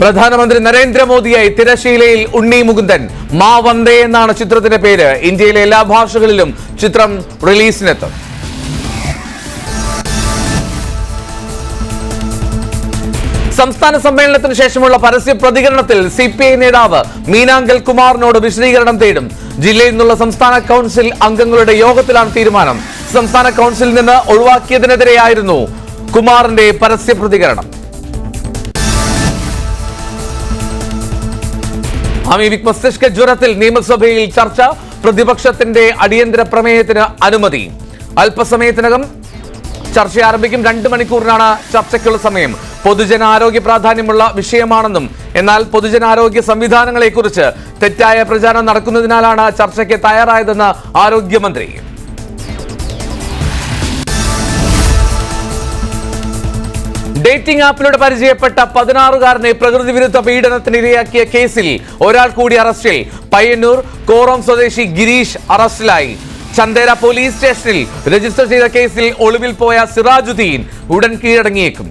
പ്രധാനമന്ത്രി നരേന്ദ്രമോദിയായി തിരശീലയിൽ ഉണ്ണി മുകുന്ദൻ. മാ വന്ദേ എന്നാണ് ചിത്രത്തിന്റെ പേര്. ഇന്ത്യയിലെ എല്ലാ ഭാഷകളിലും ചിത്രം റിലീസിനെത്തും. സംസ്ഥാന സമ്മേളനത്തിന് ശേഷമുള്ള പരസ്യ പ്രതികരണത്തിൽ സി പി ഐ നേതാവ് മീനാങ്കൽ കുമാറിനോട് വിശദീകരണം തേടും. ജില്ലയിൽ നിന്നുള്ള സംസ്ഥാന കൗൺസിൽ അംഗങ്ങളുടെ യോഗത്തിലാണ് തീരുമാനം. സംസ്ഥാന കൗൺസിലിൽ നിന്ന് ഒഴിവാക്കിയതിനെതിരെയായിരുന്നു കുമാറിന്റെ പരസ്യ പ്രതികരണം. അമീബിക് മസ്തിഷ്ക ജ്വരത്തിൽ നിയമസഭയിൽ ചർച്ച. പ്രതിപക്ഷത്തിന്റെ അടിയന്തര പ്രമേയത്തിന് അനുമതി. അല്പസമയത്തിനകം ചർച്ച ആരംഭിക്കും. രണ്ട് മണിക്കൂറിനാണ് ചർച്ചയ്ക്കുള്ള സമയം. പൊതുജനാരോഗ്യ പ്രാധാന്യമുള്ള വിഷയമാണെന്നും എന്നാൽ പൊതുജനാരോഗ്യ സംവിധാനങ്ങളെക്കുറിച്ച് തെറ്റായ പ്രചാരണം നടക്കുന്നതിനാലാണ് ചർച്ചയ്ക്ക് തയ്യാറായതെന്ന് ആരോഗ്യമന്ത്രി ഡേറ്റിംഗ് ആപ്പിലൂടെ പരിചയപ്പെട്ട പതിനാറുകാരനെ പ്രകൃതി വിരുദ്ധ പീഡനത്തിന് ഇരയാക്കിയ കേസിൽ ഒരാൾ കൂടി അറസ്റ്റിൽ. പയ്യന്നൂർ കോറം സ്വദേശി ഗിരീഷ് അറസ്റ്റിലായി. ചന്ദേര പോലീസ് സ്റ്റേഷനിൽ രജിസ്റ്റർ ചെയ്ത കേസിൽ ഒളിവിൽ പോയ സിറാജുദ്ദീൻ ഉടൻ കീഴടങ്ങിയേക്കും.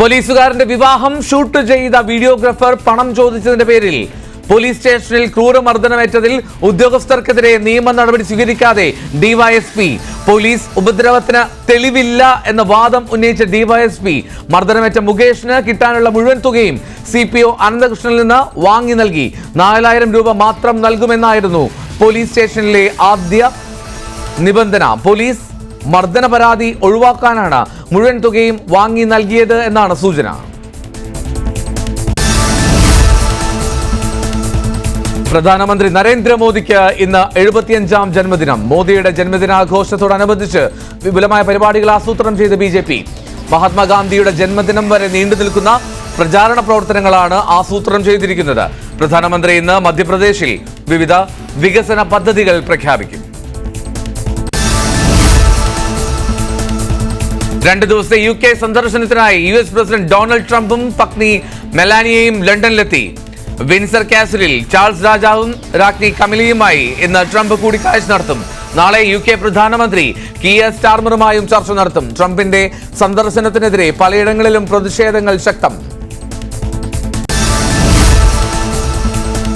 പോലീസുകാരന്റെ വിവാഹം ഷൂട്ട് ചെയ്ത വീഡിയോഗ്രാഫർ പണം ചോദിച്ചതിന്റെ പേരിൽ പോലീസ് സ്റ്റേഷനിൽ ക്രൂരമർദ്ദനമേറ്റതിൽ ഉദ്യോഗസ്ഥർക്കെതിരെ നിയമ നടപടി സ്വീകരിക്കാതെ ഡിവൈഎസ്പി പോലീസ് ഉപദ്രവത്തിന് തെളിവില്ല എന്ന വാദം ഉന്നയിച്ച ഡിവൈഎസ്പി മർദ്ദനമേറ്റ മുകേഷിന് കിട്ടാനുള്ള മുഴുവൻ തുകയും സി പി ഒ അനന്തകൃഷ്ണനിൽ നിന്ന് വാങ്ങി നൽകി. നാലായിരം രൂപ മാത്രം നൽകുമെന്നായിരുന്നു പോലീസ് സ്റ്റേഷനിലെ ആദ്യ നിബന്ധന. പോലീസ് മർദ്ദന പരാതി ഒഴിവാക്കാനാണ് മുഴുവൻ തുകയും വാങ്ങി നൽകിയത് എന്നാണ് സൂചന. പ്രധാനമന്ത്രി നരേന്ദ്രമോദിക്ക് ഇന്ന് എഴുപത്തിയഞ്ചാം ജന്മദിനം. മോദിയുടെ ജന്മദിനാഘോഷത്തോടനുബന്ധിച്ച് വിപുലമായ പരിപാടികൾ ആസൂത്രണം ചെയ്ത ബി ജെ പി. മഹാത്മാഗാന്ധിയുടെ ജന്മദിനം വരെ നീണ്ടു നിൽക്കുന്ന പ്രചാരണ പ്രവർത്തനങ്ങളാണ് ആസൂത്രണം ചെയ്തിരിക്കുന്നത്. പ്രധാനമന്ത്രി ഇന്ന് മധ്യപ്രദേശിൽ വിവിധ വികസന പദ്ധതികൾ പ്രഖ്യാപിക്കും. രണ്ട് ദിവസത്തെ യു കെ സന്ദർശനത്തിനായി യു എസ് പ്രസിഡന്റ് ഡൊണാൾഡ് ട്രംപും പത്നി മെലാനിയയും ലണ്ടനിലെത്തി. വിൻസർ കാസലിൽ ചാൾസ് രാജാവും രാജ്ഞി കമിലിയുമായി ഇന്ന് ട്രംപ് കൂടിക്കാഴ്ച നടത്തും. നാളെ യു കെ പ്രധാനമന്ത്രി കിയ സ്റ്റാർമറുമായും ചർച്ച നടത്തും. ട്രംപിന്റെ സന്ദർശനത്തിനെതിരെ പലയിടങ്ങളിലും പ്രതിഷേധങ്ങൾ ശക്തം.